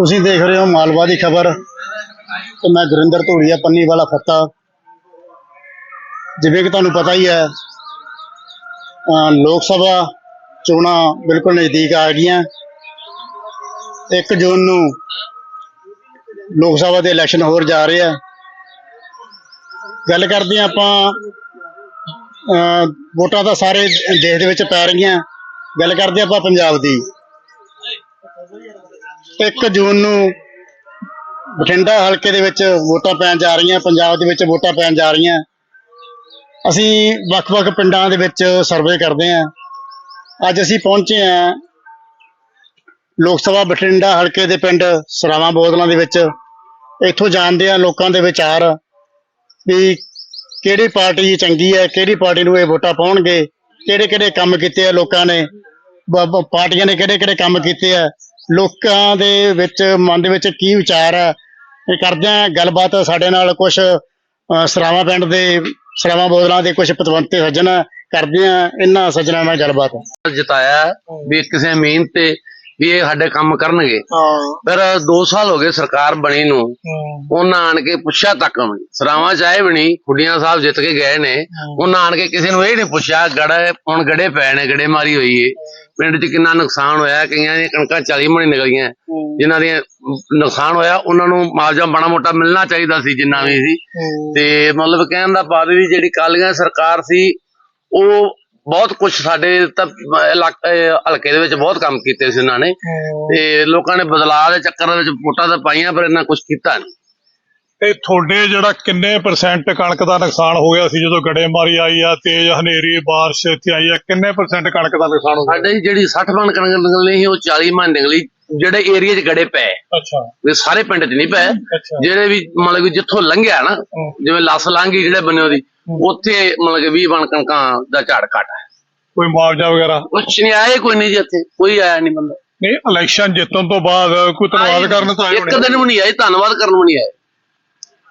ਤੁਸੀਂ ਦੇਖ ਰਹੇ ਹੋ ਮਾਲਵਾ ਦੀ ਖਬਰ ਤੇ ਮੈਂ ਗੁਰਿੰਦਰ ਧੂੜੀਆ, ਪੰਨੀ ਵਾਲਾ ਫੱਤਾ। ਜਿਵੇਂ ਕਿ ਤੁਹਾਨੂੰ ਪਤਾ ਹੀ ਹੈ ਲੋਕ ਸਭਾ ਚੋਣਾਂ ਬਿਲਕੁਲ ਨਜ਼ਦੀਕ ਆ ਗਈਆਂ। 1 ਜੂਨ ਨੂੰ ਲੋਕ ਸਭਾ ਦੇ ਇਲੈਕਸ਼ਨ ਹੋਰ ਜਾ ਰਹੇ ਆ। ਗੱਲ ਕਰਦੇ ਹਾਂ ਆਪਾਂ ਵੋਟਾਂ ਤਾਂ ਸਾਰੇ ਦੇਸ਼ ਦੇ ਵਿੱਚ ਪੈ ਰਹੀਆਂ। ਗੱਲ ਕਰਦੇ ਹਾਂ ਆਪਾਂ ਪੰਜਾਬ ਦੀ। 1 ਜੂਨ ਨੂੰ ਬਠਿੰਡਾ ਹਲਕੇ ਦੇ ਵਿੱਚ ਵੋਟਾਂ ਪੈਣ ਜਾ ਰਹੀਆਂ, ਪੰਜਾਬ ਦੇ ਵਿੱਚ ਵੋਟਾਂ ਪੈਣ ਜਾ ਰਹੀਆਂ। ਅਸੀਂ ਵੱਖ-ਵੱਖ ਪਿੰਡਾਂ ਦੇ ਵਿੱਚ ਸਰਵੇ ਕਰਦੇ ਹਾਂ। ਅੱਜ ਅਸੀਂ ਪਹੁੰਚੇ ਹਾਂ ਲੋਕ ਸਭਾ ਬਠਿੰਡਾ ਹਲਕੇ ਦੇ ਪਿੰਡ ਸਰਾਵਾਂ ਬੋਦਲਾਂ ਦੇ ਵਿੱਚ। ਇੱਥੋਂ ਜਾਣਦੇ ਆ ਲੋਕਾਂ ਦੇ ਵਿਚਾਰ ਵੀ ਕਿਹੜੀ ਪਾਰਟੀ ਚੰਗੀ ਹੈ, ਕਿਹੜੀ ਪਾਰਟੀ ਨੂੰ ਇਹ ਵੋਟਾਂ ਪਾਉਣਗੇ ਕਿਹੜੇ ਕਿਹੜੇ ਕੰਮ ਕੀਤੇ ਆ ਲੋਕਾਂ ਨੇ ਪਾਰਟੀਆਂ ਨੇ ਕਿਹੜੇ ਕਿਹੜੇ ਕੰਮ ਕੀਤੇ ਆ। ਲੋਕਾਂ ਦੇ ਵਿੱਚ, ਮਨ ਦੇ ਵਿੱਚ ਕੀ ਵਿਚਾਰ ਆ? ਇਹ ਕਰਦੇ ਆ ਗੱਲਬਾਤ ਸਾਡੇ ਨਾਲ ਕੁਝ ਸਰਾਵਾਂ ਪਿੰਡ ਦੇ, ਸਰਾਵਾਂ ਬੋਦਲਾਂ ਦੇ ਕੁਝ ਪਤਵੰਤੇ ਸੱਜਣ ਕਰਦੇ ਆ ਇਹਨਾਂ ਸੱਜਣਾਂ ਨਾਲ ਗੱਲਬਾਤ। ਜਿਤਾਇਆ ਵੀ ਕਿਸੇ ਜ਼ਮੀਨ ਤੇ ਵੀ ਇਹ ਸਾਡੇ ਕੰਮ ਕਰਨਗੇ। ਹਾਂ। ਪਰ 2 ਸਾਲ ਹੋ ਗਏ ਸਰਕਾਰ ਬਣੀ ਨੂੰ। ਉਹਨਾਂ ਆਣ ਕੇ ਪੁੱਛਿਆ ਤੱਕ ਨਹੀਂ। ਸਰਾਵਾਂ ਚਾਹੇ ਵੀ ਨਹੀਂ। ਖੁੱਡੀਆਂ ਸਾਹਿਬ ਜਿੱਤ ਕੇ ਗਏ ਨੇ। ਉਹਨਾਂ ਆਣ ਕੇ ਕਿਸੇ ਨੂੰ ਇਹ ਨਹੀਂ ਪੁੱਛਿਆ ਗੜੇ ਹੁਣ ਗੜੇ ਪੈ ਨੇ ਗੜੇ ਮਾਰੀ ਹੋਈ ਏ। ਪਿੰਡ 'ਚ ਕਿੰਨਾ ਨੁਕਸਾਨ ਹੋਇਆ ਕਈਆਂ ਦੀਆਂ ਕਣਕਾਂ 40 ਮਣੀ ਨਿਕਲੀਆਂ। ਜਿਨ੍ਹਾਂ ਦੇ ਨੁਕਸਾਨ ਹੋਇਆ ਉਹਨਾਂ ਨੂੰ ਮੁਆਵਜ਼ਾ ਬੜਾ ਮੋਟਾ ਮਿਲਣਾ ਚਾਹੀਦਾ ਸੀ ਜਿੰਨਾ ਵੀ ਸੀ। ਤੇ ਮਤਲਬ ਕਹਿਣ ਦਾ ਭਾਵ ਵੀ ਜਿਹੜੀ ਕਾਲੀਆਂ ਸਰਕਾਰ ਸੀ ਉਹ ਬਹੁਤ ਕੁਝ ਸਾਡੇ ਤਾਂ ਇਲਾਕੇ ਹਲਕੇ ਦੇ ਵਿੱਚ ਬਹੁਤ ਕੰਮ ਕੀਤੇ ਸੀ ਉਹਨਾਂ ਨੇ। ਤੇ ਲੋਕਾਂ ਨੇ ਬਦਲਾਅ ਦੇ ਚੱਕਰ ਵਿੱਚ ਵੋਟਾਂ ਤਾਂ ਪਾਈਆਂ ਪਰ ਇਹਨਾਂ ਕੁਝ ਕੀਤਾ ਨਹੀਂ ਇਹ ਤੁਹਾਡੇ ਜਿਹੜਾ ਕਿੰਨੇ ਪਰਸੈਂਟ ਕਣਕ ਦਾ ਨੁਕਸਾਨ ਹੋ ਗਿਆ ਸੀ ਜਦੋਂ ਗੜੇਮਾਰੀ ਆਈ ਆ ਤੇਜ਼ ਹਨੇਰੀ ਬਾਰਿਸ਼ ਇੱਥੇ ਆਈ ਆ ਕਿੰਨੇ ਪਰਸੈਂਟ ਕਣਕ ਦਾ ਨੁਕਸਾਨ ਹੋ ਗਿਆ? ਸਾਡੇ ਜਿਹੜੀ 60 ਮਣ ਕਣਕ ਨਿਕਲਣੀ ਸੀ ਉਹ 40 ਮਣ ਨਿਕਲੀ। ਜਿਹੜੇ ਏਰੀਆ 'ਚ ਗੜੇ ਪਏ। ਅੱਛਾ। ਵੀ ਸਾਰੇ ਪਿੰਡ 'ਚ ਨਹੀਂ ਪਏ। ਅੱਛਾ। ਜਿਹੜੇ ਵੀ ਮਤਲਬ ਕਿ ਜਿੱਥੋਂ ਲੰਘਿਆ ਨਾ। ਜਿਵੇਂ ਲੱਸ ਲਾਂਗੀ ਜਿਹੜੇ ਬੰਨਿਓ ਦੀ ਉੱਥੇ ਮਤਲਬ ਕਿ 20 ਮਣ ਕਣਕਾਂ ਦਾ ਝਾੜ ਘਟ ਹੈ। ਕੋਈ ਮੁਆਵਜ਼ਾ ਵਗੈਰਾ? ਕੁਛ ਨਹੀਂ ਆਏ ਕੋਈ ਨਹੀਂ ਜੀ ਇੱਥੇ। ਕੋਈ ਆਇਆ ਨਹੀਂ ਬੰਦਾ। ਨਹੀਂ ਇਲੈਕਸ਼ਨ ਜਿੱਤਣ ਤੋਂ ਬਾਅਦ ਕੋਈ ਧੰਨਵਾਦ ਕਰਨ ਤਾਂ ਆਏ ਇੱਕ ਹੋਣੇ ਦਿਨ ਵੀ ਨਹੀਂ ਆਏ ਧੰਨਵਾਦ ਕਰਨ ਵੀ ਨਹੀਂ ਆਏ।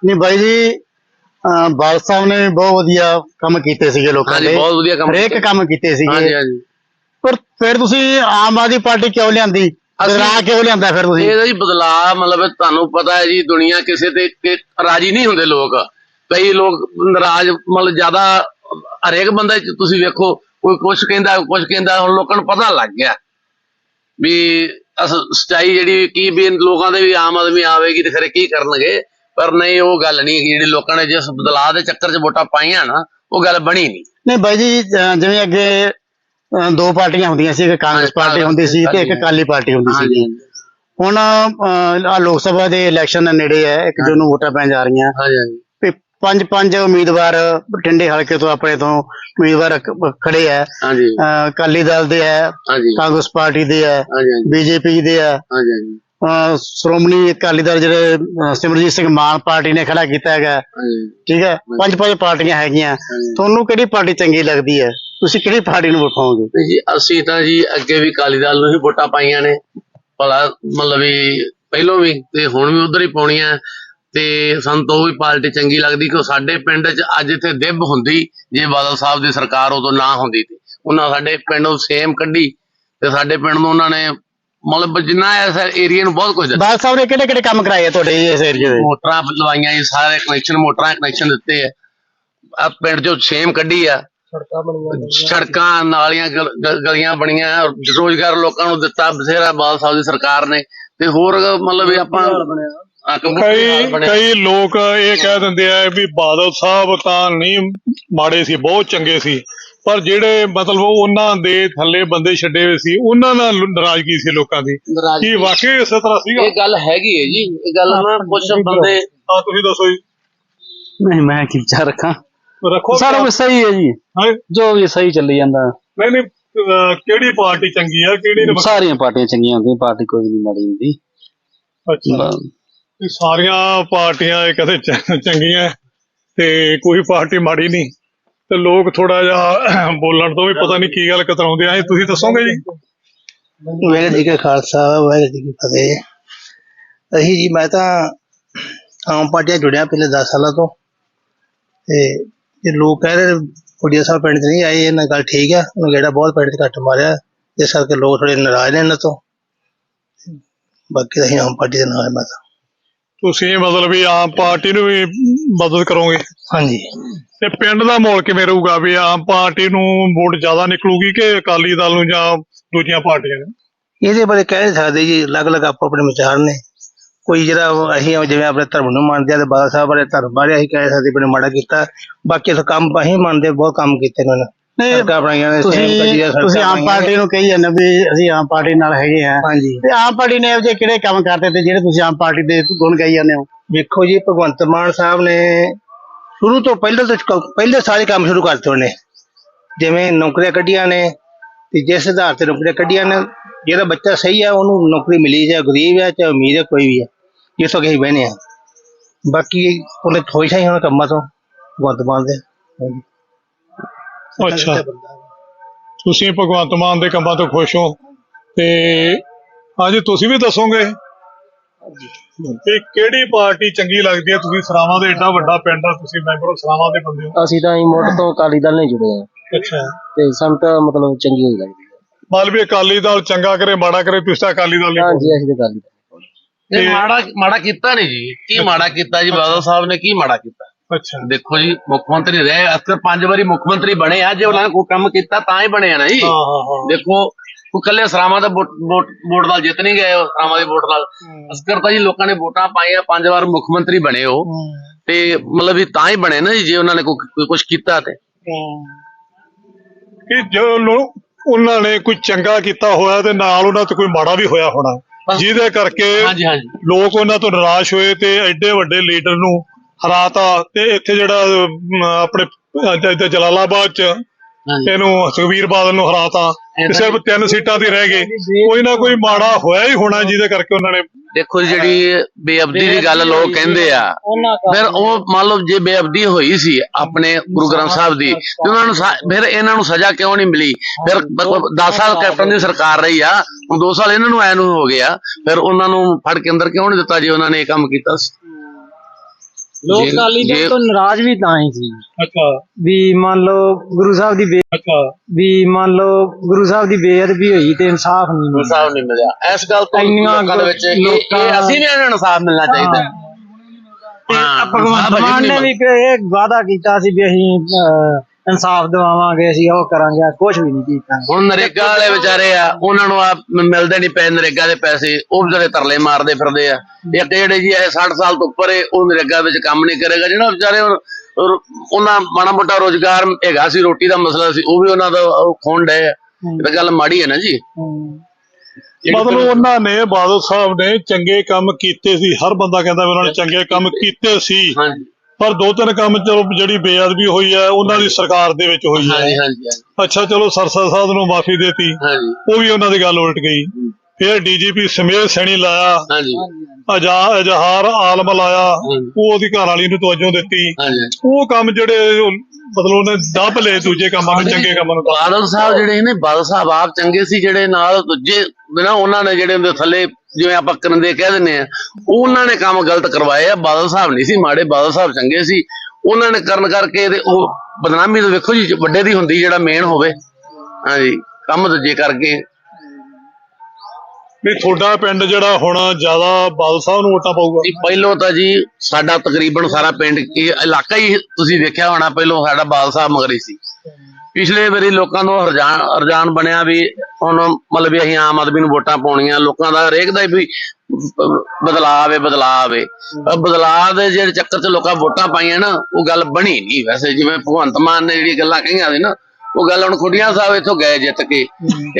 ਨਹੀਂ ਬਾਈ ਜੀ ਅਹ ਬਾਲ ਸਾਹਿਬ ਨੇ ਬਹੁਤ ਵਧੀਆ ਕੰਮ ਕੀਤੇ ਸੀਗੇ ਲੋਕਾਂ ਹਾਂਜੀ ਦੇ। ਬਹੁਤ ਵਧੀਆ ਕੰਮ ਹਰੇਕ ਕੀਤਾ। ਕੰਮ ਕੀਤੇ ਹਾਂਜੀ ਸੀਗੇ ਹਾਂਜੀ। ਪਰ ਫਿਰ ਤੁਸੀਂ ਆਮ ਆਦਮੀ ਪਾਰਟੀ ਕਿਉਂ ਲਿਆਂਦੀ? ਬਦਲਾਅ ਕਿਉਂ ਲਿਆਂਦਾ ਫਿਰ ਤੁਸੀਂ? ਇਹਦਾ ਜੀ ਬਦਲਾਅ ਮਤਲਬ ਤੁਹਾਨੂੰ ਪਤਾ ਹੈ ਜੀ ਦੁਨੀਆ ਕਿਸੇ ਤੇ ਕਿ ਰਾਜੀ ਨਹੀਂ ਹੁੰਦੇ ਲੋਕ। ਕਈ ਲੋਕ ਨਾਰਾਜ਼ ਮਤਲਬ ਜ਼ਿਆਦਾ ਹਰੇਕ ਬੰਦਾ ਤੁਸੀਂ ਵੇਖੋ ਕੋਈ ਕੁਛ ਕਹਿੰਦਾ ਕੁਛ ਕਹਿੰਦਾ ਹੁਣ ਲੋਕਾਂ ਨੂੰ ਪਤਾ ਲੱਗ ਗਿਆ ਵੀ ਅਸ ਸਚਾਈ ਜਿਹੜੀ ਕੀ ਵੀ ਲੋਕਾਂ ਦੇ ਵੀ ਆਮ ਆਦਮੀ ਆਵੇਗੀ ਤੇ ਫਿਰ ਕੀ ਕਰਨਗੇ? ਪਰ ਨਹੀਂ ਉਹ ਗੱਲ ਨਹੀਂ ਜਿਹੜੀ ਲੋਕਾਂ ਨੇ ਜਿਸ ਬਦਲਾਅ ਦੇ ਚੱਕਰ 'ਚ ਵੋਟਾਂ ਪਾਈਆਂ ਨਾ ਉਹ ਗੱਲ ਬਣੀ ਨਹੀਂ। ਨਹੀਂ ਬਾਈ ਜੀ ਜਿਵੇਂ ਅੱਗੇ ਅਹ ਦੋ ਪਾਰਟੀਆਂ ਹੁੰਦੀਆਂ ਸੀ ਇੱਕ ਕਾਂਗਰਸ ਪਾਰਟੀ ਹੁੰਦੀ ਸੀ ਤੇ ਇੱਕ। ਅਕਾਲੀ ਪਾਰਟੀ ਹੁੰਦੀ ਸੀ। ਹੁਣ ਆ ਲੋਕ ਸਭਾ ਦੇ ਇਲੈਕਸ਼ਨ ਨੇੜੇ ਹੈ ਇੱਕ ਜੂਨ ਨੂੰ ਵੋਟਾਂ ਪੈਣ ਜਾ ਰਹੀਆਂ। ਹਾਂਜੀ ਹਾਂਜੀ। ਵੀ ਪੰਜ ਪੰਜ ਉਮੀਦਵਾਰ ਬਠਿੰਡੇ ਹਲਕੇ ਤੋਂ ਆਪਣੇ ਤੋਂ ਉਮੀਦਵਾਰ ਖ- ਖੜੇ ਹੈ। ਹਾਂਜੀ। ਅਹ ਅਕਾਲੀ ਦਲ ਦੇ ਹੈ ਹਾਂਜੀ। ਕਾਂਗਰਸ ਪਾਰਟੀ ਦੇ ਹੈ ਹਾਂਜੀ ਹਾਂਜੀ। ਬੀਜੇਪੀ ਦੇ ਹੈ। ਹਾਂਜੀ। ਸ਼੍ਰੋਮਣੀ ਅਕਾਲੀ ਦਲ ਜਿਹੜੇ ਅਹ ਸਿਮਰਜੀਤ ਸਿੰਘ ਮਾਨ ਪਾਰਟੀ ਨੇ ਖੜਾ ਕੀਤਾ ਹੈਗਾ। ਠੀਕ ਹੈ? ਪੰਜ ਪੰਜ ਪਾਰਟੀਆਂ ਹੈਗੀਆਂ। ਤੁਹਾਨੂੰ ਕਿਹੜੀ ਪਾਰਟੀ ਚੰਗੀ ਲੱਗਦੀ ਹੈ? ਤੁਸੀਂ ਕਿਹੜੀ ਪਾਰਟੀ ਨੂੰ ਵੋਟ ਪਾਓਗੇ? ਨਹੀਂ ਜੀ ਅਸੀਂ ਤਾਂ ਜੀ ਅੱਗੇ ਵੀ ਅਕਾਲੀ ਦਲ ਨੂੰ ਹੀ ਵੋਟਾਂ ਪਾਈਆਂ ਨੇ। ਭਲਾ ਮਤਲਬ ਵੀ ਪਹਿਲੋਂ ਵੀ ਤੇ ਹੁਣ ਵੀ ਉਧਰ ਹੀ ਪਾਉਣੀਆਂ। ਤੇ ਸਾਨੂੰ ਤਾਂ ਉਹ ਵੀ ਪਾਰਟੀ ਚੰਗੀ ਲੱਗਦੀ ਕਿ ਸਾਡੇ ਪਿੰਡ 'ਚ ਅੱਜ ਇੱਥੇ ਦਿੱਬ ਹੁੰਦੀ ਜੇ ਬਾਦਲ ਸਾਹਿਬ ਦੀ ਸਰਕਾਰ ਉਦੋਂ ਨਾ ਹੁੰਦੀ ਤੇ। ਉਹਨਾਂ ਸਾਡੇ ਪਿੰਡ ਸੇਮ ਕੱਢੀ ਤੇ ਸਾਡੇ ਪਿੰਡ ਨੂੰ ਉਹਨਾਂ ਨੇ ਮਤਲਬ ਜਿੰਨਾ ਇਸ ਏਰੀਆ ਨੂੰ ਬਹੁਤ ਕੁਝ ਦਿੱਤਾ। ਬਾਲ ਸਾਹਿਬ ਨੇ ਕਿਹੜੇ ਕਿਹੜੇ ਕੰਮ ਕਰਾਏ ਆ ਤੁਹਾਡੇ ਇਸ ਏਰੀਆ ਦੇ? ਮੋਟਰਾਂ ਲਵਾਈਆਂ ਜੀ ਸਾਰੇ ਕਨੈਕਸ਼ਨ ਮੋਟਰਾਂ ਕਨੈਕਸ਼ਨ ਦਿੱਤੇ ਆ। ਆ ਪਿੰਡ 'ਚੋਂ ਸੇਮ ਕੱਢੀ ਆ। ਸੜਕਾਂ ਨਾਲੀਆਂ ਗਲ- ਗਲ- ਗਲੀਆਂ ਬਣੀਆਂ ਰੋਜ਼ਗਾਰ ਲੋਕਾਂ ਨੂੰ ਦਿੱਤਾ ਬਥੇਰਾ ਬਾਲ ਸਾਹਿਬ ਦੀ ਸਰਕਾਰ ਨੇ। ਤੇ ਹੋਰ ਮਤਲਬ ਵੀ ਆਪਾਂ ਕਈ। ਕਈ ਲੋਕ ਇਹ ਕਹਿ ਦਿੰਦੇ ਆ ਵੀ ਬਾਦਲ ਸਾਹਿਬ ਤਾਂ ਨਹੀਂ ਮਾੜੇ ਸੀ ਬਹੁਤ ਚੰਗੇ ਸੀ। ਪਰ ਜਿਹੜੇ ਮਤਲਬ ਉਹਨਾਂ ਦੇ ਥੱਲੇ ਬੰਦੇ ਛੱਡੇ ਹੋਏ ਸੀ ਉਹਨਾਂ ਨਾਲ ਨਾਰਾਜ਼ਗੀ ਸੀ ਲੋਕਾਂ ਦੀ। ਕੀ ਵਾਕਈ ਇਸੇ ਤਰ੍ਹਾਂ ਸੀਗਾ? ਇਹ ਗੱਲ ਹੈਗੀ ਹੈ ਜੀ ਇਹ ਗੱਲ ਨਾ ਕੁਝ ਬੰਦੇ ਹਾਂ ਤੁਸੀਂ ਦੱਸੋ ਜੀ। ਨਹੀਂ ਮੈਂ ਕੀ ਵਿਚਾਰ ਰੱਖਾਂ? ਰੱਖੋ ਸਾਰਾ ਕੁਝ ਸਹੀ ਹੈ ਜੀ। ਜੋ ਵੀ ਸਹੀ ਚੱਲੀ ਜਾਂਦਾ। ਨਹੀਂ ਨਹੀਂ ਕਿਹੜੀ ਪਾਰਟੀ ਚੰਗੀ ਆ ਕਿਹੜੀ ਨਹੀਂ ਸਾਰੀਆਂ ਪਾਰਟੀਆਂ ਚੰਗੀਆਂ ਹੁੰਦੀਆਂ ਪਾਰਟੀ ਕੋਈ ਨਹੀਂ ਮਾੜੀ ਹੁੰਦੀ। ਅੱਛਾ। ਇਹ ਸਾਰੀਆਂ ਪਾਰਟੀਆਂ ਇਹ ਕਦੇ ਚੰਗੀਆਂ ਤੇ ਕੋਈ ਪਾਰਟੀ ਮਾੜੀ ਨਹੀਂ। ਤੇ ਲੋਕ ਥੋੜਾ ਜਿਹਾ ਬੋਲਣ ਤੋਂ ਵੀ ਪਤਾ ਨਹੀਂ ਕੀ ਗੱਲ ਕਤਰਾਉਂਦੇ ਆ। ਇਹ ਤੁਸੀਂ ਦੱਸੋਗੇ ਜੀ? ਵਾਹਿਗੁਰੂ ਜੀ ਕਾ ਖਾਲਸਾ, ਵਾਹਿਗੁਰੂ ਜੀ ਕੀ ਫਤਿਹ। ਅਸੀਂ ਜੀ, ਮੈਂ ਤਾਂ ਆਮ ਪਾਰਟੀਆਂ ਜੁੜਿਆ ਪਿਛਲੇ 10 ਸਾਲਾਂ ਤੋਂ। ਤੇ ਇਹ ਲੋਕ ਕਹਿ ਰਹੇ ਕੁੜੀਆ ਸਾਹਿਬ ਪਿੰਡ 'ਚ ਨਹੀਂ ਆਏ, ਇਹਨਾਂ ਗੱਲ ਠੀਕ ਆ ਉਹਨਾਂ ਗੇੜਾ ਬਹੁਤ ਪਿੰਡ 'ਚ ਘੱਟ ਮਾਰਿਆ। ਇਸ ਕਰਕੇ ਲੋਕ ਥੋੜੇ ਨਾਰਾਜ਼ ਨੇ ਇਹਨਾਂ ਤੋਂ। ਬਾਕੀ ਤਾਂ ਅਸੀਂ ਆਮ ਪਾਰਟੀ ਦੇ ਨਾਲ ਮੈਂ ਤਾਂ। ਤੁਸੀਂ ਮਤਲਬ ਵੀ ਆਮ ਪਾਰਟੀ ਨੂੰ ਵੀ ਮਦਦ ਕਰੋਗੇ? ਹਾਂਜੀ। ਤੇ ਪਿੰਡ ਦਾ ਮਾਹੌਲ ਕਿਵੇਂ ਰਹੂਗਾ ਵੀ ਆਮ ਪਾਰਟੀ ਨੂੰ ਵੋਟ ਜ਼ਿਆਦਾ ਨਿਕਲੂਗੀ ਕਿ ਅਕਾਲੀ ਦਲ ਨੂੰ ਜਾਂ ਦੂਜੀਆਂ ਪਾਰਟੀਆਂ ਨੂੰ? ਇਹਦੇ ਬਾਰੇ ਕਹਿ ਨਹੀਂ ਸਕਦੇ ਜੀ ਅਲੱਗ-ਅਲੱਗ ਆਪੋ ਆਪਣੇ ਵਿਚਾਰ ਨੇ। ਕੋਈ ਜਿਹੜਾ ਅਸੀਂ ਜਿਵੇਂ ਆਪਣੇ ਧਰਮ ਨੂੰ ਮੰਨਦੇ ਆ ਤੇ ਬਾਬਾ ਸਾਹਿਬ ਬਾਰੇ ਧਰਮ ਬਾਰੇ ਅਸੀਂ ਕਹਿ ਸਕਦੇ ਬਣੇ ਮਾੜਾ ਕੀਤਾ। ਬਾਕੀ ਤਾਂ ਕੰਮ ਅਸੀਂ ਮੰਨਦੇ ਬਹੁਤ ਕੰਮ ਕੀਤੇ ਨੇ ਨਹੀਂ ਸੜਕਾਂ ਬਣਾਈਆਂ ਨੇ ਤੁਸੀਂ ਤੁਸੀਂ ਆਮ ਪਾਰਟੀ ਨੂੰ ਕਹੀ ਜਾਂਦੇ ਵੀ ਅਸੀਂ ਆਮ ਪਾਰਟੀ ਨਾਲ ਹੈਗੇ ਆ। ਹਾਂਜੀ। ਤੇ ਆਮ ਪਾਰਟੀ ਨੇ ਜਿਹੇ ਕਿਹੜੇ ਕੰਮ ਕਰਤੇ ਤੇ ਜਿਹੜੇ ਤੁਸੀਂ ਆਮ ਪਾਰਟੀ ਦੇ ਗੁਣ ਗਾਈ ਜਾਂਦੇ ਹੋ? ਵੇਖੋ ਜੀ ਭਗਵੰਤ ਮਾਨ ਸਾਹਿਬ ਨੇ ਸ਼ੁਰੂ ਤੋਂ ਪਹਿਲੇ ਤੋਂ ਪਹਿਲੇ ਸਾਰੇ ਕੰਮ ਸ਼ੁਰੂ ਕਰਤੇ ਉਹਨੇ ਜਿਵੇਂ ਨੌਕਰੀਆਂ ਕੱਢੀਆਂ ਨੇ ਤੇ ਜਿਸ ਆਧਾਰ ਤੇ ਨੌਕਰੀਆਂ ਕੱਢੀਆਂ ਨੇ ਜਿਹੜਾ ਬੱਚਾ ਸਹੀ ਹੈ ਉਹਨੂੰ ਨੌਕਰੀ ਮਿਲੀ ਚਾਹੇ ਗਰੀਬ ਹੈ ਚਾਹੇ ਅਮੀਰ ਹੈ ਕੋਈ ਵੀ ਹੈ ਜਿਸ ਤੋਂ ਕਹੀਂ ਬਹਿਨੇ ਆ। ਬਾਕੀ ਉਹਨੇ ਖੁਸ਼ ਹੈ ਹੁਣ ਕੰਮਾਂ ਤੋਂ ਭਗਵੰਤ ਮਾਨ ਦੇ। ਹਾਂਜੀ। ਅੱਛਾ। ਤੁਸੀਂ ਭਗਵੰਤ ਮਾਨ ਦੇ ਕੰਮਾਂ ਤੋਂ ਖੁਸ਼ ਹੋ ਤੇ ਅੱਜ ਤੁਸੀਂ ਵੀ ਦੱਸੋਗੇ? ਕਿ ਕਿਹੜੀ ਪਾਰਟੀ ਚੰਗੀ ਲੱਗਦੀ ਹੈ? ਤੁਸੀਂ ਸਰਾਵਾਂ ਦੇ ਏਡਾ ਵੱਡਾ ਪਿੰਡ ਆ ਤੁਸੀਂ ਮੈਂਬਰ ਸਰਾਵਾਂ ਦੇ ਬੰਦੇ ਹੋ। ਅਸੀਂ ਤਾਂ ਹੀ ਮੁੱਢ ਤੋਂ ਅਕਾਲੀ ਦਲ ਨਾਲ ਜੁੜੇ ਆ ਅੱਛਾ। ਤੇ ਸਾਨੂੰ ਤਾਂ ਮਤਲਬ ਚੰਗੀ ਹੋਈ ਲੱਗਦੀ ਹੈ। ਮਤਲਬ ਵੀ ਅਕਾਲੀ ਦਲ ਚੰਗਾ ਕਰੇ ਮਾੜਾ ਕਰੇ ਤੁਸੀਂ ਤਾਂ ਅਕਾਲੀ ਦਲ ਨਹੀਂ ਹਾਂਜੀ ਅਸੀਂ ਤਾਂ ਅਕਾਲੀ ਦਲ ਇਹ ਮਾੜਾ ਮਾੜਾ ਕੀਤਾ ਨਹੀਂ ਜੀ। ਕੀ ਮਾੜਾ ਕੀਤਾ ਜੀ? ਬਾਦਲ ਸਾਹਿਬ ਨੇ ਕੀ ਮਾੜਾ ਕੀਤਾ? ਅੱਛਾ। ਦੇਖੋ ਜੀ ਮੁੱਖ ਮੰਤਰੀ ਰਹੇ ਅਕਸਰ ਪੰਜ ਵਾਰੀ ਮੁੱਖ ਮੰਤਰੀ ਬਣੇ ਆ ਜੇ ਉਹਨਾਂ ਨੇ ਕੋਈ ਕੰਮ ਕੀਤਾ ਤਾਂ ਹੀ ਬਣੇ ਆ ਨਾ ਜੀ। ਹਾਂ ਹਾਂ ਹਾਂ। ਦੇਖੋ ਉਹ ਕੱਲੇ ਸਰਾਵਾਂ ਦਾ ਵੋਟ ਨਾਲ ਜਿੱਤ ਨਹੀਂ ਗਏ ਸਰਾਵਾਂ ਦੀ ਵੋਟ ਨਾਲ। ਅਸਕਰ ਤਾਂ ਜੀ ਲੋਕਾਂ ਨੇ ਵੋਟਾਂ ਪਾਈਆਂ ਪੰਜ ਵਾਰ ਮੁੱਖ ਮੰਤਰੀ ਬਣੇ ਉਹ। ਤੇ ਮਤਲਬ ਵੀ ਤਾਂ ਹੀ ਬਣੇ ਨਾ ਜੀ ਜੇ ਉਹਨਾਂ ਨੇ ਕੋਈ ਕੁਝ ਕੀਤਾ ਤੇ। ਕਿ ਜੋ ਲੋ- ਉਹਨਾਂ ਨੇ ਕੋਈ ਚੰਗਾ ਕੀਤਾ ਹੋਇਆ ਤੇ ਨਾਲ ਉਹਨਾਂ ਤੇ ਕੋਈ ਮਾੜਾ ਵੀ ਹੋਇਆ ਹੋਣਾ। ਜਿਹਦੇ ਕਰਕੇ ਲੋਕ ਉਹਨਾਂ ਤੋਂ ਨਿਰਾਸ਼ ਹੋਏ ਤੇ ਐਡੇ ਵੱਡੇ ਲੀਡਰ ਨੂੰ ਹਰਾਤਾ ਤੇ ਇੱਥੇ ਜਿਹੜਾ ਅਮ, ਆਪਣੇ ਇੱਥੇ ਜਲਾਲਾਬਾਦ ਚ ਹਾਂਜੀ। ਇਹਨੂੰ ਸੁਖਵੀਰ ਬਾਦਲ ਨੂੰ ਹਰਾਤਾ। ਤੇ ਸਿਰਫ ਤਿੰਨ ਸੀਟਾਂ ਤੇ ਰਹਿ ਗਏ ਕੋਈ ਨਾ ਕੋਈ ਮਾੜਾ ਹੋਇਆ ਹੀ ਹੋਣਾ ਜਿਹਦੇ ਕਰਕੇ ਉਹਨਾਂ ਨੇ ਦੇਖੋ ਜੀ, ਜਿਹੜੀ ਬੇਅਬਦੀ ਦੀ ਗੱਲ ਲੋਕ ਕਹਿੰਦੇ ਆ ਫਿਰ ਉਹ ਮੰਨ ਲਓ ਜੇ ਬੇਅਬਦੀ ਹੋਈ ਸੀ ਆਪਣੇ ਗੁਰੂ ਗ੍ਰੰਥ ਸਾਹਿਬ ਦੀ ਤੇ ਉਹਨਾਂ ਨੂੰ ਸਾ- ਫਿਰ ਇਹਨਾਂ ਨੂੰ ਸਜ਼ਾ ਕਿਉਂ ਨਹੀਂ ਮਿਲੀ? ਫਿਰ 10 ਸਾਲ ਕੈਪਟਨ ਦੀ ਸਰਕਾਰ ਰਹੀ ਆ ਹੁਣ 2 ਸਾਲ ਇਹਨਾਂ ਨੂੰ ਆਏ ਨੂੰ ਹੋ ਗਿਆ ਫਿਰ ਉਹਨਾਂ ਨੂੰ ਫੜ ਕੇ ਅੰਦਰ ਕਿਉਂ ਨਹੀਂ ਦਿੱਤਾ ਜੇ ਉਹਨਾਂ ਨੇ ਇਹ ਕੰਮ ਕੀਤਾ ਸੀ? ਲੋਕ ਜੇ- ਅਕਾਲੀ ਦਲ ਜੇ- ਤੋਂ ਨਾਰਾਜ਼ ਵੀ ਤਾਂ ਹੀ ਸੀ। ਅੱਛਾ। ਵੀ ਮੰਨ ਲਓ ਗੁਰੂ ਸਾਹਿਬ ਦੀ ਬੇ- ਅੱਛਾ। ਵੀ ਮੰਨ ਲਓ ਗੁਰੂ ਸਾਹਿਬ ਦੀ ਬੇਅਦਬੀ ਹੋਈ ਤੇ ਇਨਸਾਫ ਨਹੀਂ ਮਿਲਿਆ। ਇਨਸਾਫ ਨਹੀਂ ਮਿਲਿਆ। ਇਸ ਗੱਲ ਤੋਂ ਇੰਨੀਆਂ ਲੋਕਾਂ ਦੇ ਵਿੱਚ ਇਹ- ਲੋਕਾਂ- ਅਸੀਂ ਵੀ ਇਹਨਾਂ ਨੂੰ ਇਨਸਾਫ ਮਿਲਣਾ ਚਾਹੀਦਾ। ਤੇ ਹਾਂ, ਭਗਵੰਤ ਇਨਸਾਫ਼ ਅਜੇ ਮਾਨ ਵੀ ਨੇ ਨਹੀਂ ਵੀ ਇਹ ਵਾਅਦਾ ਕੀਤਾ ਸੀ ਵੀ ਅਸੀਂ ਅਹ, ਇਨਸਾਫ ਦਿਵਾਵਾਂਗੇ ਅਸੀਂ ਉਹ ਕਰਾਂਗੇ ਕੁਝ ਵੀ ਨਹੀਂ ਕੀਤਾ ਹੁਣ ਨਰੇਗਾ ਵਾਲੇ ਵਿਚਾਰੇ ਆ ਉਹਨਾਂ ਨੂੰ ਆ ਮਿਲਦੇ ਨਹੀਂ ਪਏ ਨਰੇਗਾ ਦੇ ਪੈਸੇ ਉਹ ਵਿਚਾਰੇ ਤਰਲੇ ਮਾਰਦੇ ਫਿਰਦੇ ਆ। ਇੱਕ ਜਿਹੜੇ ਜੀ ਇਹ 60 ਸਾਲ ਤੋਂ ਉੱਪਰ ਏ ਉਹ ਨਰੇਗਾ ਵਿੱਚ ਕੰਮ ਨਹੀਂ ਕਰੇਗਾ। ਜਿਹੜਾ ਵਿਚਾਰੇ ਉਹਨਾਂ ਮਾੜਾ ਮੋਟਾ ਰੋਜ਼ਗਾਰ ਹੈਗਾ ਸੀ ਰੋਟੀ ਦਾ ਮਸਲਾ ਸੀ ਉਹ ਵੀ ਉਹਨਾਂ ਦਾ ਖੋਣ ਡਏ ਆ। ਇਹ ਤਾਂ ਗੱਲ ਮਾੜੀ ਹੈ ਨਾ ਜੀ। ਮਤਲਬ ਉਹਨਾਂ ਨੇ ਬਾਦਲ ਸਾਹਿਬ ਨੇ ਚੰਗੇ ਕੰਮ ਕੀਤੇ ਸੀ ਹਰ ਬੰਦਾ ਕਹਿੰਦਾ ਵੀ ਉਹਨਾਂ ਨੇ ਚੰਗੇ ਕੰਮ ਕੀਤੇ ਸੀ। ਹਾਂਜੀ। ਪਰ ਦੋ ਤਿੰਨ ਕੰਮ ਚਲੋ ਜਿਹੜੀ ਬੇਅਦਬੀ ਹੋਈ ਹੈ ਉਹਨਾਂ ਦੀ ਸਰਕਾਰ ਦੇ ਵਿੱਚ ਹੋਈ ਹਾਂਜੀ ਹੈ ਹਾਂਜੀ। ਅੱਛਾ ਚਲੋ ਸਰਸਾ ਸਾਹਿਬ ਨੂੰ ਮਾਫੀ ਦੇਤੀ। ਹਾਂਜੀ। ਉਹ ਵੀ ਉਹਨਾਂ ਦੀ ਗੱਲ ਉਲਟ ਗਈ। ਫਿਰ ਡੀਜੀਪੀ ਸਮੇਤ ਸੈਣੀ ਲਾਇਆ ਹਾਂਜੀ। ਅਜਾ ਅਜਹਾਰ ਆਲਮ ਲਾਇਆ। ਉਹ ਉਹਦੀ ਘਰ ਵਾਲੀ ਨੂੰ ਤਵੱਜੋ ਦਿੱਤੀ। ਹਾਂਜੀ। ਉਹ ਕੰਮ ਜਿਹੜੇ ਮਤਲਬ ਉਹਨੇ ਦੱਬ ਲਏ ਦੂਜੇ ਕੰਮਾਂ ਨੂੰ ਚੰਗੇ ਕੰਮਾਂ ਨੂੰ। ਬਾਦਲ ਸਾਹਿਬ ਜਿਹੜੇ ਨੇ ਬਾਦਲ ਸਾਹਿਬ ਆਪ ਚੰਗੇ ਸੀ ਜਿਹੜੇ ਨਾਲ ਦੂਜੇ ਨਾ ਉਹਨਾਂ ਨੇ ਜਿਹੜੇ ਉਹਦੇ ਥੱਲੇ ਜਿਵੇਂ ਆਪਾਂ ਕਰਨਦੇ ਕਹਿ ਦਿੰਦੇ ਆ ਉਹਨਾਂ ਨੇ ਕੰਮ ਗਲਤ ਕਰਵਾਏ ਆ। ਬਾਦਲ ਸਾਹਿਬ ਨਹੀਂ ਸੀ ਮਾੜੇ ਬਾਦਲ ਸਾਹਿਬ ਚੰਗੇ ਸੀ। ਉਹਨਾਂ ਨੇ ਕਰਨ ਕਰਕੇ ਤੇ ਉਹ ਬਦਨਾਮੀ ਤਾਂ ਵੇਖੋ ਜੀ ਵੱਡੇ ਦੀ ਹੁੰਦੀ ਜਿਹੜਾ ਮੇਨ ਹੋਵੇ। ਹਾਂਜੀ ਕੰਮ ਦੂਜੇ ਕਰਕੇ ਵੀ ਤੁਹਾਡਾ ਪਿੰਡ ਜਿਹੜਾ ਹੁਣ ਜ਼ਿਆਦਾ ਬਾਦਲ ਸਾਹਿਬ ਨੂੰ ਵੋਟਾਂ ਪਾਊਗਾ। ਜੀ ਪਹਿਲੋਂ ਤਾਂ ਜੀ ਸਾਡਾ ਤਕਰੀਬਨ ਸਾਰਾ ਪਿੰਡ ਇਹ ਇਲਾਕਾ ਹੀ ਤੁਸੀਂ ਵੇਖਿਆ ਹੋਣਾ, ਪਹਿਲੋਂ ਸਾਡਾ ਬਾਦਲ ਸਾਹਿਬ ਮਗਰੀ ਸੀ। ਪਿਛਲੇ ਵਾਰੀ ਲੋਕਾਂ ਨੂੰ ਰੁਝਾਨ ਰੁਝਾਨ ਬਣਿਆ ਵੀ ਹੁਣ ਮਤਲਬ ਵੀ ਅਸੀਂ ਆਮ ਆਦਮੀ ਨੂੰ ਵੋਟਾਂ ਪਾਉਣੀਆਂ, ਲੋਕਾਂ ਦਾ ਹਰੇਕ ਦਾ ਵੀ ਬਦਲਾਅ ਆਵੇ ਬਦਲਾਅ ਆਵੇ। ਬਦਲਾਅ ਦੇ ਜਿਹੜੇ ਚੱਕਰ 'ਚ ਲੋਕਾਂ ਵੋਟਾਂ ਪਾਈਆਂ ਨਾ, ਉਹ ਗੱਲ ਬਣੀ ਨਹੀਂ ਵੈਸੇ, ਜਿਵੇਂ ਭਗਵੰਤ ਮਾਨ ਨੇ ਜਿਹੜੀ ਗੱਲਾਂ ਕਹੀਆਂ ਸੀ ਨਾ ਉਹ ਗੱਲ ਹੁਣ ਖੁੱਡੀਆਂ ਸਾਹਿਬ ਇੱਥੋਂ ਗਏ ਜਿੱਤ ਕੇ।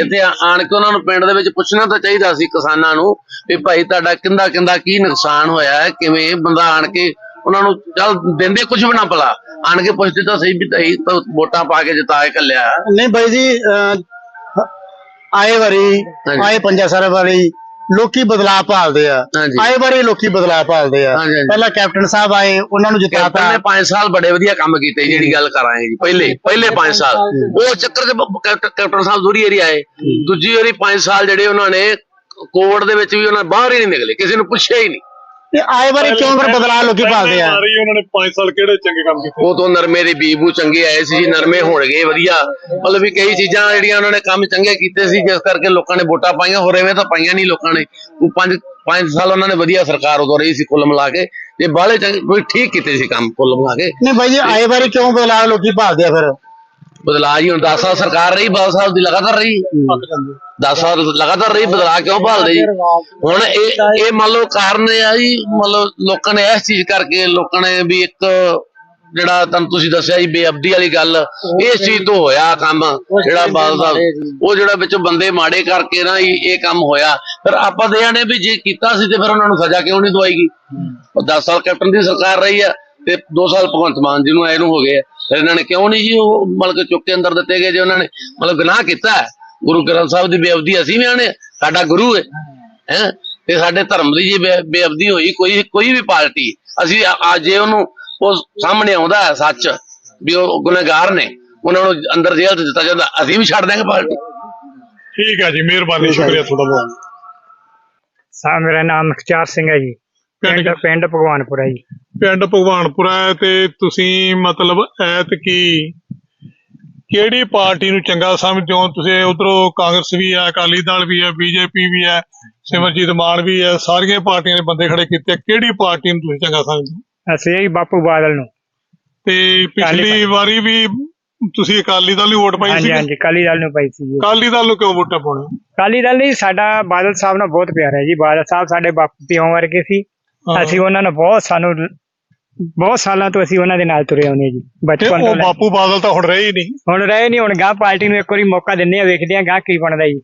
ਇੱਥੇ ਆਣ ਕੇ ਉਹਨਾਂ ਨੂੰ ਪਿੰਡ ਦੇ ਵਿੱਚ ਪੁੱਛਣਾ ਤਾਂ ਚਾਹੀਦਾ ਸੀ ਕਿਸਾਨਾਂ ਨੂੰ ਵੀ ਭਾਈ ਤੁਹਾਡਾ ਕਿੰਦਾ ਕਿੰਦਾ ਕੀ ਨੁਕਸਾਨ ਹੋਇਆ ਹੈ ਕਿਵੇਂ ਬੰਦਾ ਆਣ ਕੇ ਉਹਨਾਂ ਨੂੰ ਚੱਲ ਦਿੰਦੇ ਕੁਝ ਵੀ ਨਾ ਭਲਾ। ਆਣ ਕੇ ਪੁੱਛਦੇ ਤਾਂ ਸਹੀ ਵੀ ਤਾਈ ਤਾਂ ਵੋਟਾਂ ਪਾ ਕੇ ਜਿਤਾ ਕੇ ਕੱਲਿਆ ਨਹੀਂ ਬਾਈ ਜੀ ਆਏ ਵਾਰੀ। ਆਏ ਪੰਜਾ ਸਾਲ ਵਾਰੀ ਲੋਕੀ ਬਦਲਾਅ ਭਾਲਦੇ ਆ। ਹਾਂਜੀ। ਆਏ ਵਾਰੀ ਲੋਕੀ ਬਦਲਾਅ ਭਾਲਦੇ ਆ। ਹਾਂਜੀ, ਹਾਂਜੀ। ਪਹਿਲਾਂ ਕੈਪਟਨ ਸਾਹਿਬ ਆਏ ਉਹਨਾਂ ਨੂੰ ਕੈਪਟਨ ਜਿਤਾਤਾ ਨੇ 5 ਸਾਲ ਬੜੇ ਵਧੀਆ ਕੰਮ ਕੀਤੇ ਜਿਹੜੀ ਗੱਲ ਕਰਾਂਗੇ ਜੀ ਪਹਿਲੇ ਪਹਿਲੇ 5 ਸਾਲ। ਉਹ ਚੱਕਰ ਚ ਬ- ਕੈਪਟਨ ਕੈਪਟਨ ਸਾਹਿਬ ਦੂਰੀ ਏਰੀ ਆਏ। ਦੂਜੀ ਵਾਰੀ 5 ਸਾਲ ਜਿਹੜੇ ਉਹਨਾਂ ਨੇ ਕੋਵਿਡ ਦੇ ਵਿੱਚ ਵੀ ਉਹਨਾਂ ਬਾਹਰ ਹੀ ਨਹੀਂ ਨਿਕਲੇ ਕਿਸੇ ਨੂੰ ਪੁੱਛਿਆ ਹੀ ਨਹੀਂ। ਇਹ ਆਏ ਵਾਰੀ ਕਿਉਂ ਫਿਰ ਬਦਲਾਅ ਲੋਕੀ ਭਾਲਦੇ ਆ? ਸਾਰੀ ਉਹਨਾਂ ਨੇ 5 ਸਾਲ ਕਿਹੜੇ ਚੰਗੇ ਕੰਮ ਕੀਤੇ? ਉਹ ਤੋਂ ਨਰਮੇ ਦੇ ਬੀਬੂ ਚੰਗੇ ਆਏ ਸੀ ਜੀ ਨਰਮੇ ਹੋਣਗੇ ਵਧੀਆ। ਮਤਲਬ ਵੀ ਕਈ ਚੀਜ਼ਾਂ ਜਿਹੜੀਆਂ ਉਹਨਾਂ ਨੇ ਕੰਮ ਚੰਗੇ ਕੀਤੇ ਸੀ ਜਿਸ ਕਰਕੇ ਲੋਕਾਂ ਨੇ ਵੋਟਾਂ ਪਾਈਆਂ ਹੋਰ ਐਵੇਂ ਤਾਂ ਪਾਈਆਂ ਨਹੀਂ ਲੋਕਾਂ ਨੇ। ਉਹ ਪੰਜ ਪੰਜ ਸਾਲ ਉਹਨਾਂ ਨੇ ਵਧੀਆ ਸਰਕਾਰ ਉਦੋਂ ਰਹੀ ਸੀ ਕੁੱਲ ਮਿਲਾ ਕੇ। ਤੇ ਬਾਹਲੇ ਚੰਗੇ ਕੋਈ ਠੀਕ ਕੀਤੇ ਸੀ ਕੰਮ ਕੁੱਲ ਮਿਲਾ ਕੇ। ਨਹੀਂ ਬਾਈ ਜੀ ਆਏ ਵਾਰੀ ਕਿਉਂ ਬਦਲਾਅ ਲੋਕੀ ਭਾਲਦੇ ਆ ਫਿਰ? ਬਦਲਾਅ ਜੀ, ਹੁਣ 10 ਸਾਲ ਸਰਕਾਰ ਰਹੀ ਬਾਦਲ ਸਾਹਿਬ ਦੀ ਲਗਾਤਾਰ ਰਹੀ। 10 ਸਾਲ ਲਗਾਤਾਰ ਰਹੀ, ਬਦਲਾਅ ਕਿਉਂ ਭਾਲਦੇ ਜੀ? ਹੁਣ ਇਹ ਇਹ ਮੰਨ ਲਓ ਕਾਰਨ ਆ ਜੀ, ਮੰਨ ਲੋਕਾਂ ਨੇ ਇਸ ਚੀਜ਼ ਕਰਕੇ, ਲੋਕਾਂ ਨੇ ਵੀ ਇੱਕ ਜਿਹੜਾ ਤੁਹਾਨੂੰ ਤੁਸੀਂ ਦੱਸਿਆ ਜੀ, ਬੇਅਬਦੀ ਵਾਲੀ ਗੱਲ, ਇਸ ਚੀਜ਼ ਤੋਂ ਹੋਇਆ ਕੰਮ, ਜਿਹੜਾ ਬਾਦਲ ਸਾਹਿਬ ਉਹ ਜਿਹੜਾ ਵਿੱਚ ਬੰਦੇ ਮਾੜੇ ਕਰਕੇ ਨਾ ਇਹ ਇਹ ਕੰਮ ਹੋਇਆ। ਫਿਰ ਆਪਾਂ ਦੇ ਆਣੇ ਵੀ ਜੇ ਕੀਤਾ ਸੀ ਤੇ ਫਿਰ ਉਹਨਾਂ ਨੂੰ ਸਜ਼ਾ ਕਿਉਂ ਨਹੀਂ ਦਵਾਈ ਗਈ? 10 ਸਾਲ ਕੈਪਟਨ ਦੀ ਸਰਕਾਰ ਰਹੀ ਆ ਤੇ 2 ਸਾਲ ਭਗਵੰਤ ਮਾਨ ਜੀ ਨੂੰ ਆਏ ਨੂੰ ਹੋ ਗਏ ਇਹਨਾਂ ਨੇ ਕਿਉਂ ਨਹੀਂ ਜੀ ਉਹ ਮਤਲਬ ਚੁੱਕ ਕੇ ਅੰਦਰ ਦਿੱਤੇ ਗਏ ਜੇ ਉਹਨਾਂ ਨੇ ਮਤਲਬ ਗੁਨਾਹ ਕੀਤਾ ਹੈ? ਗੁਰੂ ਗ੍ਰੰਥ ਸਾਹਿਬ ਦੀ ਬੇਅਬਦੀ ਅਸੀਂ ਵੀ ਆਣੇ ਸਾਡਾ ਗੁਰੂ ਹੈ ਹੈ? ਤੇ ਸਾਡੇ ਧਰਮ ਦੀ ਜੇ ਬੇਅਬਦੀ ਹੋਈ ਕੋਈ ਕੋਈ ਵੀ ਪਾਰਟੀ ਅਸੀਂ ਅੱਜ ਜੇ ਉਹਨੂੰ ਉਹ ਸਾਹਮਣੇ ਆਉਂਦਾ ਹੈ ਸੱਚ ਵੀ ਉਹ ਗੁਨਾਹਗਾਰ ਨੇ ਉਹਨਾਂ ਨੂੰ ਅੰਦਰ ਜੇਲ੍ਹ 'ਚ ਦਿੱਤਾ ਜਾਂਦਾ ਅਸੀਂ ਵੀ ਛੱਡ ਦਾਂਗੇ ਪਾਰਟੀ। ਠੀਕ ਹੈ ਜੀ ਮਿਹਰਬਾਨੀ ਸ਼ੁਕਰੀਆ ਤੁਹਾਡਾ ਬਹੁਤ। ਸਾ ਮੇਰਾ ਨਾਮ ਮੁਖਤਿਆਰ ਸਿੰਘ ਹੈ ਜੀ ਪਿੰਡ ਪਿੰਡ ਭਗਵਾਨਪੁਰਾ ਜੀ। ਪਿੰਡ ਭਗਵਾਨਪੁਰਾ ਹੈ ਤੇ ਤੁਸੀਂ ਮਤਲਬ ਐਤਕੀ ਕਿਹੜੀ ਪਾਰਟੀ ਨੂੰ ਚੰਗਾ ਸਮਝਦੇ ਹੋ? ਤੁਸੀਂ ਉਧਰੋਂ ਕਾਂਗਰਸ ਵੀ ਹੈ ਅਕਾਲੀ ਦਲ ਵੀ ਹੈ ਬੀਜੇਪੀ ਵੀ ਹੈ ਸਿਮਰਜੀਤ ਮਾਨ ਵੀ ਹੈ ਸਾਰੀਆਂ ਪਾਰਟੀਆਂ ਦੇ ਬੰਦੇ ਖੜੇ ਕੀਤੇ ਕਿਹੜੀ ਪਾਰਟੀ ਨੂੰ ਤੁਸੀਂ ਚੰਗਾ ਸਮਝਦੇ ਹੋ? ਅਸੀਂ ਜੀ ਬਾਪੂ ਬਾਦਲ ਨੂੰ। ਤੇ ਪਿਛਲੀ ਵਾਰੀ ਵੀ ਤੁਸੀਂ ਅਕਾਲੀ ਦਲ ਨੂੰ ਵੋਟ ਪਾਈ ਸੀ ਹਾਂਜੀ ਕਾਲੀ ਦਲ ਨੂੰ ਪਾਈ ਸੀ ਅਕਾਲੀ ਦਲ ਨੂੰ ਕਿਉਂ ਵੋਟਾਂ ਪਾਉਣੇ ਕਾਲੀ ਦਲ ਨਹੀਂ ਸਾਡਾ ਬਾਦਲ ਸਾਹਿਬ ਨਾਲ ਬਹੁਤ ਪਿਆਰ ਹੈ ਜੀ। ਬਾਦਲ ਸਾਹਿਬ ਸਾਡੇ ਬਾਪੂ ਪਿਓ ਵਰਗੇ ਸੀ। ਹਾਂ। ਅਸੀਂ ਉਹਨਾਂ ਨਾਲ ਬਹੁਤ ਸਾਨੂੰ ਬਹੁਤ ਸਾਲਾਂ ਤੋਂ ਅਸੀਂ ਉਹਨਾਂ ਦੇ ਨਾਲ ਤੁਰੇ ਆਉਂਦੇ ਜੀ। ਤੇ ਬਚਪਨ ਤੋਂ ਉਹ ਲੈ ਬਾਪੂ ਬਾਦਲ ਤਾਂ ਹੁਣ ਰਹੇ ਹੀ ਨਹੀਂ। ਹੁਣ ਰਹੇ ਨਹੀਂ ਹੁਣ ਗਾਂ ਪਾਰਟੀ ਨੂੰ ਇੱਕ ਵਾਰੀ ਮੌਕਾ ਦਿੰਨੇ ਆ ਵੇਖਦੇ ਆ ਗਾਂ ਕੀ ਬਣਦਾ ਜੀ।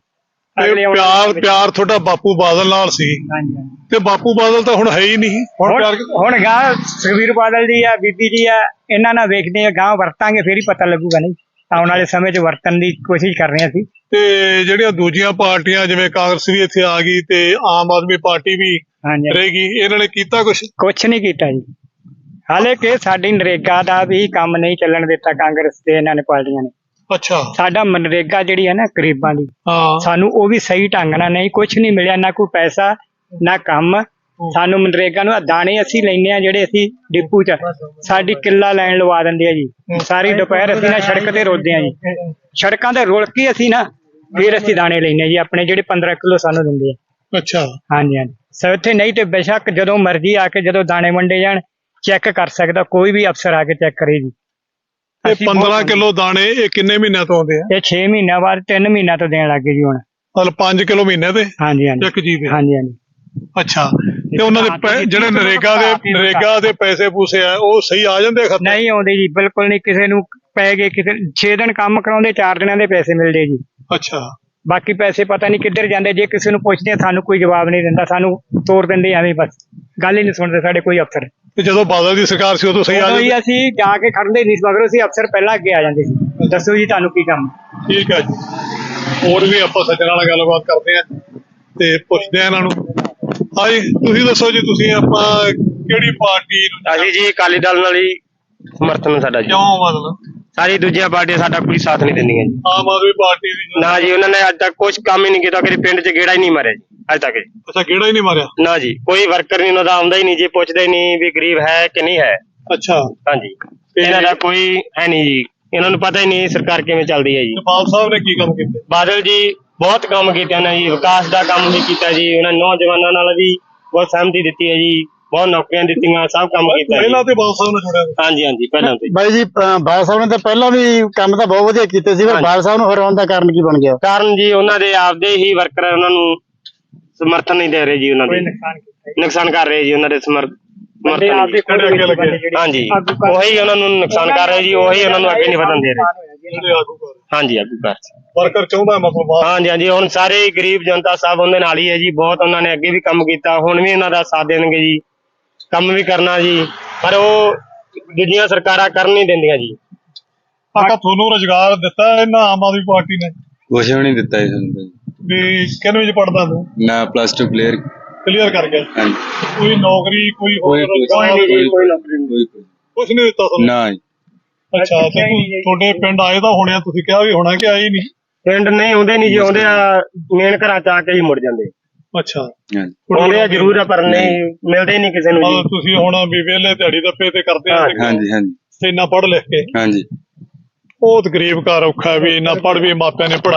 ਤੇ ਅਗਲੇ ਆਉਣ ਵਾਲੇ ਪਿਆਰ। ਪਿਆਰ ਤੁਹਾਡਾ ਬਾਪੂ ਬਾਦਲ ਨਾਲ ਸੀ। ਹਾਂਜੀ ਹਾਂਜੀ। ਤੇ ਬਾਪੂ ਬਾਦਲ ਤਾਂ ਹੁਣ ਹੈ ਹੀ ਨਹੀਂ। ਹੁਣ ਹੁਣ ਪਿਆਰ ਹੁਣ ਗਾਂ ਸੁਖਬੀਰ ਬਾਦਲ ਜੀ ਆ ਬੀਬੀ ਜੀ ਆ ਇਹਨਾਂ ਨਾਲ ਵੇਖਦੇ ਆ ਗਾਂ ਵਰਤਾਂਗੇ ਫੇਰ ਹੀ ਪਤਾ ਲੱਗੂਗਾ ਨਹੀਂ। ਆਉਣ ਵਾਲੇ ਸਮੇਂ 'ਚ ਵਰਤਣ ਦੀ ਕੋਸ਼ਿਸ਼ ਕਰ ਰਹੇ ਹਾਂ ਅਸੀਂ। ਤੇ ਜਿਹੜੀਆਂ ਦੂਜੀਆਂ ਪਾਰਟੀਆਂ ਜਿਵੇਂ ਕਾਂਗਰਸ ਵੀ ਇੱਥੇ ਆ ਗਈ ਤੇ ਆਮ ਆਦਮੀ ਪਾਰਟੀ ਵੀ ਹਾਂਜੀ। ਰਹੇਗੀ ਇਹਨਾਂ ਨੇ ਕੀਤਾ ਕੁਝ ਕੁਛ ਨਹੀਂ ਕੀਤਾ ਜੀ। ਹਾਲੇ ਕਿ ਸਾਡੀ ਨਰੇਗਾ ਦਾ ਵੀ ਕੰਮ ਨਹੀਂ ਚੱਲਣ ਦਿੱਤਾ ਕਾਂਗਰਸ ਤੇ ਇਹਨਾਂ ਨੇ ਪਾਰਟੀਆਂ ਨੇ। ਅੱਛਾ। ਸਾਡਾ ਮਨਰੇਗਾ ਜਿਹੜੀ ਹੈ ਨਾ ਗਰੀਬਾਂ ਦੀ ਹਾਂ। ਸਾਨੂੰ ਉਹ ਵੀ ਸਹੀ ਢੰਗ ਨਾਲ ਨਹੀਂ ਕੁਛ ਨਹੀਂ ਮਿਲਿਆ ਨਾ ਕੋਈ ਪੈਸਾ ਨਾ ਕੰਮ। ਸਾਨੂੰ ਮਨਰੇਗਾ ਨੂੰ ਆਹ ਦਾਣੇ ਅਸੀਂ ਲੈਨੇ ਆ ਜਿਹੜੇ ਅਸੀਂ ਡਿਪੂ ਚ ਸਾਡੀ ਕਿੱਲਾ ਲੈਣ ਲਵਾ ਦਿੰਦੇ ਆ ਜੀ। ਸਾਰੀ ਦੁਪਹਿਰ ਅਸੀਂ ਨਾ ਸੜਕ ਤੇ ਰੋਦੇ ਆ ਜੀ। ਸੜਕਾਂ ਤੇ ਰੁਲ ਕੇ ਅਸੀਂ ਨਾ ਫਿਰ ਅਸੀਂ ਦਾਣੇ ਲੈਨੇ ਆ ਜੀ ਆਪਣੇ ਜਿਹੜੇ 15 ਕਿਲੋ ਸਾਨੂੰ ਦਿੰਦੇ ਆ। ਅੱਛਾ। ਹਾਂਜੀ ਹਾਂਜੀ। ਸੋ ਇੱਥੇ ਨਹੀਂ ਤੇ ਬੇਸ਼ੱਕ ਜਦੋਂ ਮਰਜ਼ੀ ਆ ਕੇ ਜਦੋਂ ਦਾਣੇ ਵੰਡੇ ਜਾਣ ਚੈੱਕ ਕਰ ਸਕਦਾ ਕੋਈ ਵੀ ਅਫਸਰ ਆ ਕੇ ਚੈੱਕ ਕਰੇ ਜੀ। ਤੇ ਅਸੀਂ 15 ਬਹੁਤ- ਕਿਲੋ ਦਾਣੇ ਇਹ ਕਿੰਨੇ ਮਹੀਨਿਆਂ ਤੋਂ ਆਉਂਦੇ ਆ? ਇਹ 6 ਮਹੀਨਿਆਂ ਬਾਅਦ 3 ਮਹੀਨਿਆਂ ਤੋਂ ਦੇਣ ਲੱਗੇ ਜੀ ਹੁਣ। ਮਤਲਬ 5 ਕਿਲੋ ਮਹੀਨੇ ਦੇ? ਹਾਂਜੀ ਹਾਂਜੀ। ਇੱਕ ਜੀ ਦੇ? ਹਾਂਜੀ ਹਾਂਜੀ। ਅੱਛਾ। ਤੇ ਉਹਨਾਂ ਦੇ ਪੈ- ਜਿਹੜੇ ਨਰੇਗਾ ਦੇ ਨਰੇਗਾ ਦੇ ਪੈਸੇ ਪੂਸੇ ਆ ਉਹ ਸਹੀ ਆ ਜਾਂਦੇ ਆ ਖਾਤੇ ਨਹੀਂ ਆਉਂਦੇ ਜੀ ਬਿਲਕੁਲ ਨਹੀਂ। ਕਿਸੇ ਨੂੰ ਪੈ ਗਏ ਕਿਸੇ 6 ਦਿਨ ਕੰਮ ਕਰਾਉਂਦੇ 4 ਦਿਨਾਂ ਦੇ ਪੈਸੇ ਮਿਲਦੇ ਜੀ। ਅੱਛਾ। ਬਾਕੀ ਪੈਸੇ ਪਤਾ ਨਹੀਂ ਕਿੱਧਰ ਜਾਂਦੇ ਜੇ ਕਿਸੇ ਨੂੰ ਪੁੱਛਦੇ ਆ, ਸਾਨੂੰ ਕੋਈ ਜਵਾਬ ਨਹੀਂ ਦਿੰਦਾ ਸਾਨੂੰ ਤੋੜ ਦਿੰਦੇ ਐਵੇਂ ਬਸ। ਗੱਲ ਹੀ ਨਹੀਂ ਸੁਣਦੇ ਸਾਡੇ ਕੋਈ ਅਫਸਰ। ਤੇ ਜਦੋਂ ਬਾਦਲ ਦੀ ਸਰਕਾਰ ਸੀ ਉਦੋਂ ਸਹੀ ਆ ਉਦੋਂ ਹੀ ਜਾਂਦੇ ਅਸੀਂ ਜਾ ਕੇ ਖੜਦੇ ਨਹੀਂ ਸੀ ਮਗਰ ਅਸੀਂ ਅਫਸਰ ਪਹਿਲਾਂ ਅੱਗੇ ਆ ਜਾਂਦੇ ਸੀ। ਦੱਸੋ ਜੀ ਤੁਹਾਨੂੰ ਕੀ ਕੰਮ? ਠੀਕ ਹੈ ਜੀ। ਹੋਰ ਵੀ ਆਪਾਂ ਸੱਜਣਾ ਨਾਲ ਗੱਲਬਾਤ ਕਰਦੇ ਆ ਤੇ ਪੁੱਛਦੇ ਆ ਇਹਨਾਂ ਨੂੰ। ਹਾਂਜੀ ਤੁਸੀਂ ਦੱਸੋ ਜੀ ਤੁਸੀਂ ਆਪਾਂ ਕਿਹੜੀ ਪਾਰਟੀ ਨੂੰ ਅਸੀਂ ਜੀ ਅਕਾਲੀ ਦਲ ਨਾਲ ਹੀ ਸਮਰਥਨ ਸਾਡਾ ਜੀ। ਕਿਉਂ ਮਤਲਬ? ਸਾਰੀ ਦੂਜੀਆਂ ਪਾਰਟੀਆਂ ਸਾਡਾ ਕੋਈ ਸਾਥ ਨਹੀਂ ਦਿੰਦੀਆਂ ਜੀ। ਆਮ ਆਦਮੀ ਪਾਰਟੀ ਦੀ ਨਾ ਜੀ ਉਹਨਾਂ ਨੇ ਅੱਜ ਤੱਕ ਕੁਝ ਕੰਮ ਹੀ ਨਹੀਂ ਕੀਤਾ ਕਦੇ ਪਿੰਡ 'ਚ ਗੇੜਾ ਹੀ ਨਹੀਂ ਮਾਰਿਆ ਜੀ। ਅੱਜ ਤੱਕ ਜੀ। ਅੱਛਾ ਕਿਹੜਾ ਹੀ ਨਹੀਂ ਮਾਰਿਆ? ਨਾ ਜੀ ਕੋਈ ਵਰਕਰ ਨਹੀਂ ਉਹਨਾਂ ਦਾ ਆਉਂਦਾ ਹੀ ਨਹੀਂ ਜੀ ਪੁੱਛਦਾ ਹੀ ਨਹੀਂ ਵੀ ਗਰੀਬ ਹੈ ਕਿ ਨਹੀਂ ਹੈ। ਅੱਛਾ। ਹਾਂਜੀ। ਇਹਨਾਂ ਦਾ ਕੋਈ ਹੈ ਨਹੀਂ ਜੀ। ਇਹਨਾਂ ਨੂੰ ਪਤਾ ਹੀ ਨਹੀਂ ਸਰਕਾਰ ਕਿਵੇਂ ਚੱਲਦੀ ਹੈ ਜੀ। ਬਾਲ ਸਾਹਿਬ ਨੇ ਕੀ ਕੰਮ ਕੀਤੇ? ਬਾਦਲ ਜੀ ਬਹੁਤ ਕੰਮ ਕੀਤੇ ਉਹਨਾਂ ਜੀ ਵਿਕਾਸ ਦਾ ਕੰਮ ਵੀ ਕੀਤਾ ਜੀ ਉਹਨਾਂ ਨੌਜਵਾਨਾਂ ਨਾਲ ਵੀ ਬਹੁਤ ਸਹਿਮਤੀ ਦਿੱਤੀ ਹੈ ਜੀ ਬਹੁਤ ਨੌਕਰੀਆਂ ਦਿੱਤੀਆਂ ਸਭ ਕੰਮ ਕੀਤਾ ਪਹਿਲਾਂ ਤੇ ਬਾਲ ਸਾਹਿਬ ਨਾਲ ਜੁੜਿਆ। ਹਾਂਜੀ ਹਾਂਜੀ ਪਹਿਲਾਂ ਤੋਂ। ਹੀ। ਬਾਈ ਜੀ ਬਾਲ ਸਾਹਿਬ ਨੇ ਤਾਂ ਪਹਿਲਾਂ ਵੀ ਕੰਮ ਤਾਂ ਬਹੁਤ ਵਧੀਆ ਕੀਤੇ ਸੀ ਪਰ। ਬਾਲ ਸਾਹਿਬ ਨੂੰ ਹਰਾਉਣ ਦਾ ਕਾਰਨ ਕੀ ਬਣ ਗਿਆ? ਕਾਰਨ ਜੀ ਉਹਨਾਂ ਦੇ ਆਪਦੇ ਹੀ ਵਰਕਰ ਉਹਨਾਂ ਨੂੰ ਸਮਰਥਨ ਨਹੀਂ ਦੇ ਰਹੇ ਜੀ ਉਹਨਾਂ ਕੋਈ ਦੇ। ਨੁਕਸਾਨ ਕੀਤਾ ਜੀ। ਨੁਕਸਾਨ ਕਰ ਰਹੇ ਜੀ ਉਹਨਾਂ ਦੇ ਸਮਰ ਬੰਦੇ ਸਮਰਥਨ ਆਪਦੇ ਕੋਲ ਅੱਗੇ ਲੱਗੇ। ਬੰਦੇ ਜਿਹੜੇ ਹਾਂਜੀ। ਆਗੂ ਕਰ- ਉਹੀ ਉਹਨਾਂ ਨੂੰ ਨੁਕਸਾਨ ਕਰ ਰਹੇ ਜੀ ਉਹੀ ਉਹਨਾਂ ਨੂੰ ਅੱਗੇ ਨਹੀਂ ਵਧਣ ਦੇ ਰਹੇ। ਜਿਹੜੇ ਆਗੂ ਕਰ ਹਾਂਜੀ ਆਗੂ ਕਰ ਵਰਕਰ ਚਾਹੁੰਦਾ ਮਤਲਬ ਹਾਂਜੀ ਹਾਂਜੀ ਹੁਣ ਸਾਰੇ ਹੀ ਗਰੀਬ ਜਨਤਾ ਸਭ ਉਹਦੇ ਨਾਲ ਹੀ ਹੈ ਜੀ ਬਹੁਤ ਉਹਨਾਂ ਨੇ ਅੱਗੇ ਵੀ ਕੰਮ ਕੀਤਾ ਹੁਣ ਵੀ ਉਹਨਾਂ ਦਾ ਸਾਥ ਦੇਣਗੇ ਜੀ ਕੰਮ ਵੀ ਕਰਨਾ ਜੀ ਪਰ ਉਹ ਦੂਜੀਆਂ ਸਰਕਾਰਾਂ ਕਰਨ ਨਹੀਂ ਦਿੰਦੀਆਂ ਜੀ। ਆਕਾ ਤੁਹਾਨੂੰ ਰੋਜ਼ਗਾਰ ਦਿੱਤਾ ਇਹਨਾਂ ਆਮ ਆਦਮੀ ਪਾਰਟੀ ਨੇ। ਕੁਛ ਵੀ ਨਹੀਂ ਦਿੱਤਾ ਜੀ ਸਾਨੂੰ ਤਾਂ। ਵੀ ਕਿਹਨੂੰ ਵਿੱਚ ਪੜਦਾ ਤੂੰ? ਮੈਂ ਪਲੱਸ 2 ਪਲੇਅਰ ਕਲੀਅਰ ਕਰ ਗਿਆ। ਹਾਂਜੀ। ਕੋਈ ਨੌਕਰੀ ਕੋਈ ਹੋਰ ਕੋਈ ਕੋਈ ਕੋਈ ਕੋਈ ਕੋਈ ਕੋਈ ਕੁਝ ਨਹੀਂ ਦਿੱਤਾ ਤੁਹਾਨੂੰ? ਨਾ ਜੀ। ਅੱਛਾ ਤੇ ਤੁ- ਤੁਹਾਡੇ ਪਿੰਡ ਆਏ ਤਾਂ ਹੋਣਿਆ ਤੁਸੀਂ ਕਿਹਾ ਵੀ ਹੋਣਾ ਕਿ ਆਏ ਨਹੀਂ? ਪਿੰਡ ਨਹੀਂ ਆਉਂਦੇ ਨਹੀਂ ਜੀ ਆਉਂਦੇ ਆ ਮੇਨ ਘਰਾਂ ਚ ਆ ਕੇ ਹੀ ਮੁੜ ਜਾਂਦੇ। ਅੱਛਾ। ਹਾਂਜੀ ਹੁੰਦੇ ਆ ਜ਼ਰੂਰ ਆ ਪਰ ਨਹੀਂ ਮਿਲਦੇ ਹੀ ਨਹੀਂ ਕਿਸੇ ਨੂੰ ਮਤਲਬ ਜੀ ਤੁਸੀਂ ਹੁਣ ਵੀ ਵਿਹਲੇ ਦਿਹਾੜੀ ਦੱਪੇ ਤੇ ਕਰਦੇ ਆ ਹਾਂਜੀ ਹਾਂਜੀ। ਇੰਨਾ ਪੜ੍ਹ ਲਿਖ ਕੇ। ਹਾਂਜੀ। ਬਹੁਤ ਗਰੀਬ ਘਰ ਔਖਾ ਵੀ ਇੰਨਾ ਪੜ੍ਹ ਵੀ ਮਾਪਿਆਂ ਨੇ ਪੜ੍ਹਾਇਆ।